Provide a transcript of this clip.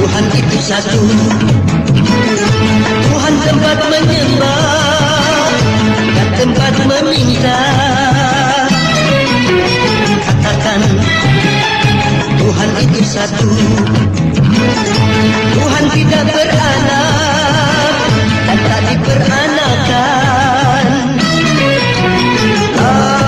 Tuhan itu satu. Tuhan tempat menyembah Dan tempat meminta. Katakan Tuhan itu satu. Tuhan tidak beranak Dan tak diperanakan. Oh